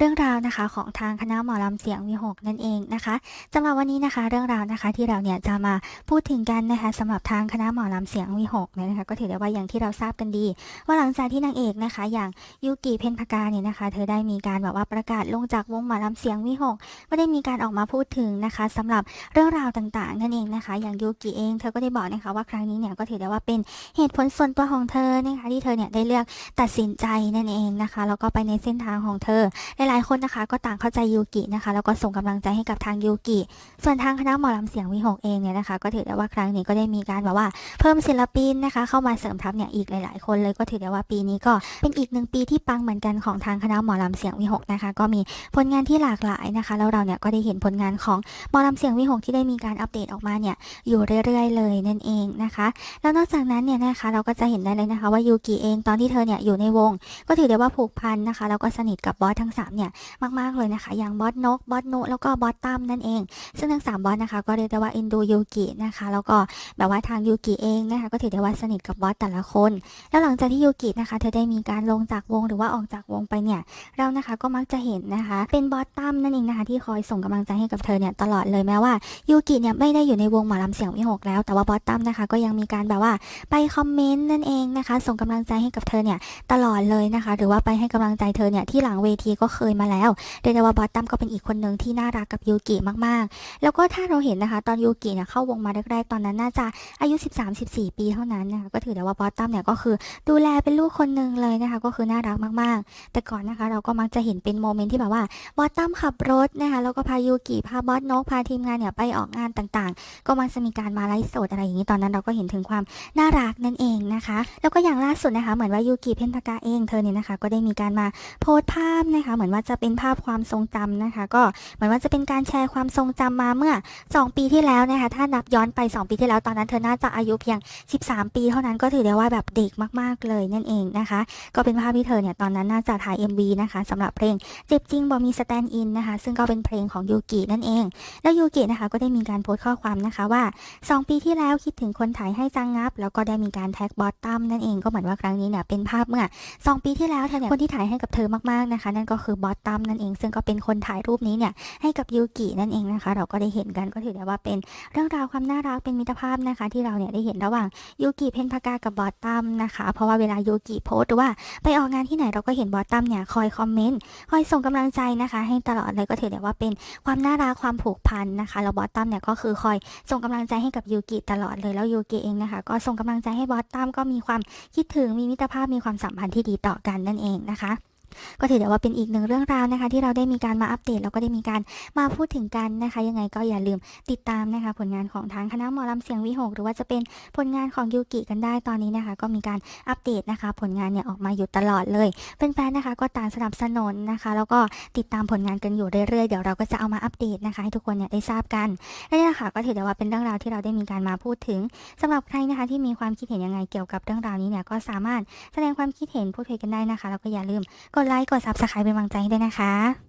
เรื่องราวนะคะของทางคณะหมอลำเสียงวีหกนั่นเองนะคะสำหรับวันนี้นะคะ เรื่องราวนะคะที่เราเนี่ยจะมาพูดถึงกันนะคะสำหรับทางคณะหมอลำเสียงวีหกเนี่ยนะคะ ก็ถือได้ว่าอย่างที่เราทราบกันดี ว่าหลังจากที่นางเอกนะคะ อย่างยูกิเพนพากาเนี่ยนะคะ เธอได้มีการแบบว่าประกาศลงจากวงหมอลำเสียงวีหกก็ได้มีการออกมาพูดถึงนะคะสำหรับเรื่องราวต่างๆ นั่นเองนะคะ อย่างยูกิเองเธอก็ได้บอกนะคะว่าครั้งนี้เนี่ยก็ถือได้ว่าเป็นเหตุผลส่วนตัวของเธอนะคะที่เธอเนี่ยได้เลือกตัดสินใจนั่นเองนะคะแล้วก็ไปในเส้นทางของเธอลายๆคนนะคะ ก็ต่างเข้าใจยูกินะคะ แล้วก็ส่งกำลังใจให้กับทางยูกิ ส่วนทางคณะหมอลำเสียงวีหกเองเนี่ยนะคะ ก็ถือได้ว่าครั้งนี้ก็ได้มีการแบบว่าเพิ่มศิลปินนะคะ เข้ามาเสริมทัพเนี่ยอีกหลาย ๆ คนเลยก็ถือได้ว่าปีนี้ก็เป็นอีกหนึ่งปีที่ปังเหมือนกันของทางคณะหมอลำเสียงวีหกนะคะ ก็มีผลงานที่หลากหลายนะคะ แล้วเราเนี่ยก็ได้เห็นผลงานของหมอลำเสียงวีหกที่ได้มีการอัปเดตออกมาเนี่ยอยู่เรื่อย ๆ เลยนั่นเองนะคะแล้วนอกจากนั้นเนี่ยนะคะเราก็จะเห็นได้เลยนะคะว่ายูกิเองตอนที่เธอเนี่ยอยู่ในวง ก็ถือได้ว่าผูกพันนะคะแล้วก็สนิทกับบอสทั้งสามเนี่ยมากๆเลยนะคะ อย่างบอสนกบอสนุแล้วก็บอสตั้มนั่นเอง ซึ่งทั้งสามบอสนะคะ ก็เรียกได้ว่าเอ็นดูยูกินะคะ แล้วก็แบบว่าทางยูกิเองนะคะก็ถือได้ว่าสนิทกับบอสแต่ละคน แล้วหลังจากที่ยูกินะคะ เธอได้มีการลงจากวงหรือว่าออกจากวงไปเนี่ยเรานะคะก็มักจะเห็นนะคะ เป็นบอสตั้มนั่นเองนะคะ ที่คอยส่งกำลังใจให้กับเธอเนี่ยตลอดเลยแม้ว่ายูกิเนี่ยไม่ได้อยู่ในวงหมอลำเสียงวิหกแล้ว แต่ว่าบอสตั้มนะคะ ก็ยังมีการแบบว่าไปคอมเมนต์นั่นเองนะคะ ส่งกำลังใจให้กับเธอเนี่ยตลอดเลยนะคะ หรือว่าไปให้กำลังใจเธอเนี่ยที่หลังเวทีก็เคยมาแล้วเรียกได้ว่าบอสตัมก็เป็นอีกคนหนึ่งที่น่ารักกับยูกิมากๆ แล้วก็ถ้าเราเห็นนะคะ ตอนยูกิเนี่ยเข้าวงมาแรกๆตอนนั้นน่าจะอายุ 13-14 ปีเท่านั้นนะคะก็ถือได้ว่าบอสตัมเนี่ยก็คือดูแลเป็นลูกคนหนึ่งเลยนะคะก็คือน่ารักมากๆ แต่ก่อนนะคะเราก็มักจะเห็นเป็นโมเมนต์ที่แบบว่าบอสตัมขับรถนะคะแล้วก็พายูกิพาบอสนกพาทีมงานเนี่ยไปออกงานต่างๆ ก็มักจะมีการมาไลฟ์สดอะไรอย่างนี้ตอนนั้นเราก็เห็นถึงความน่ารักนั่นเองนะคะ แล้วก็อย่างล่าสุดนะคะเหมือนว่ายูกิเพนพากาเองเธอเนี่ยนะคะ ก็ได้มีการมาโพสต์ภาพนะคะเหมือนว่าจะเป็นภาพความทรงจำนะคะ ก็เหมือนว่าจะเป็นการแชร์ความทรงจำมาเมื่อ 2 ปีที่แล้วนะคะ ถ้านับย้อนไป 2 ปีที่แล้วตอนนั้นเธอน่าจะอายุเพียง 13 ปีเท่านั้นก็ถือได้ว่าแบบเด็กมากๆเลยนั่นเองนะคะ ก็เป็นภาพที่เธอเนี่ยตอนนั้นน่าจะถ่าย MV นะคะสำหรับเพลงเจ็บจริงบ่มีสแตนด์อินนะคะ ซึ่งก็เป็นเพลงของยูกินั่นเอง แล้วยูกินะคะก็ได้มีการโพสต์ข้อความนะคะว่า 2 ปีที่แล้วคิดถึงคนถ่ายให้จังงับ แล้วก็ได้มีการแท็กบอสตัมนั่นเองก็เหมือนว่าครั้งนี้เนี่ยเป็นภาพเมื่อ 2 ปีที่แล้วเธอเนี่ยคนที่ถ่ายให้กับเธอมากๆนะคะ นั่นก็คือบอสตัมนั่นเอง ซึ่งก็เป็นคนถ่ายรูปนี้เนี่ยให้กับยูกินั่นเองนะคะ เราก็ได้เห็นกันก็ถือได้ว่าเป็นเรื่องราวความน่ารักเป็นมิตรภาพนะคะ ที่เราเนี่ยได้เห็นระหว่างยูกิเพนพากากับบอสตัมนะคะ เพราะว่าเวลายูกิโพสต์หรือว่าไปออกงานที่ไหนเราก็เห็นบอสตัมเนี่ยคอยคอมเมนต์คอยส่งกำลังใจนะคะ ให้ตลอดเลยก็ถือได้ว่าเป็นความน่ารักความผูกพันนะคะแล้วบอสตัมเนี่ยก็คือคอยส่งกำลังใจให้กับยูกิตลอดเลยแล้วยูกิเองนะคะก็ส่งกำลังใจให้บอสตัมก็มีความคิดถึงมีมิตรภาพมีความสัมพันธ์ที่ดีต่อกันนั่นเองนะคะ ก็ถือได้ว่าเป็นอีกหนึ่งเรื่องราวนะคะ ที่เราได้มีการมาอัปเดตแล้วก็ได้มีการมาพูดถึงกันนะคะ ยังไงก็อย่าลืมติดตามนะคะ ผลงานของทางคณะหมอลำเสียงวิหก หรือว่าจะเป็นผลงานของยูกิกันได้ตอนนี้นะคะ ก็มีการอัปเดตนะคะ ผลงานเนี่ยออกมาอยู่ตลอดเลยแฟนๆนะคะ ก็ต่างสนับสนุนนะคะ แล้วก็ติดตามผลงานกันอยู่เรื่อยๆเดี๋ยวเราก็จะเอามาอัปเดตนะคะ ให้ทุกคนเนี่ยได้ทราบกันและนี่แหละค่ะก็ถือได้ว่าเป็นเรื่องราวที่เราได้มีการมาพูดถึงสำหรับใครนะคะ ที่มีความคิดเห็นยังไงเกี่ยวกับเรื่องราวนี้เนี่ยก็สามารถแสดงความคิดเห็นพูดคุยกันได้นะคะแล้วก็อย่าลืมกดไลค์ กดซับสไคร b e เป็นกำลังใจให้ด้วยนะคะ